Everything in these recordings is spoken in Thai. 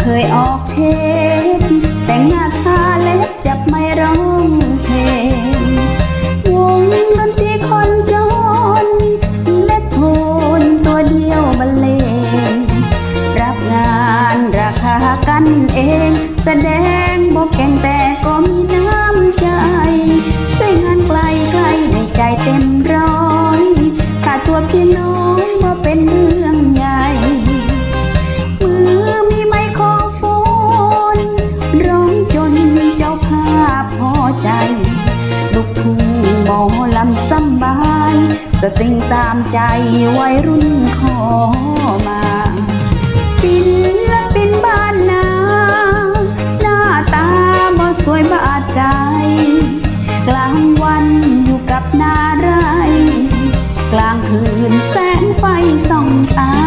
เคยออกเทปแต่งหน้าทาเล็บจับไม่ร้องเพลงวงดนตรีคนจนและโทนตัวเดียวบรรเลงรับงานราคากันเอง แสดงบอกแกงแต่ สติงตามใจวัยรุ่นขอมาปิละปินบ้านนา หน้าตาบ่สวยบาดใจ กลางวันอยู่กับนาไร กลางคืนแสงไฟต้องตา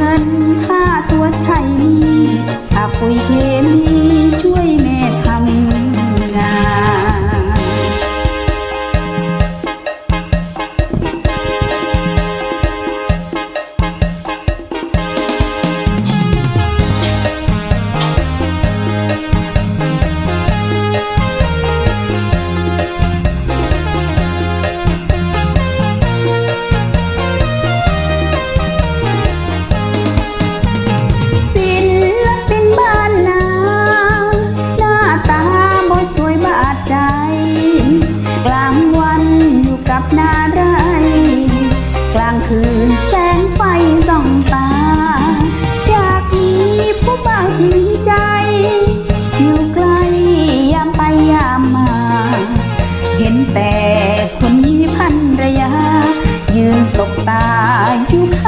นั้น คนนี้พันระยะยืนตกตาอยู่ข้า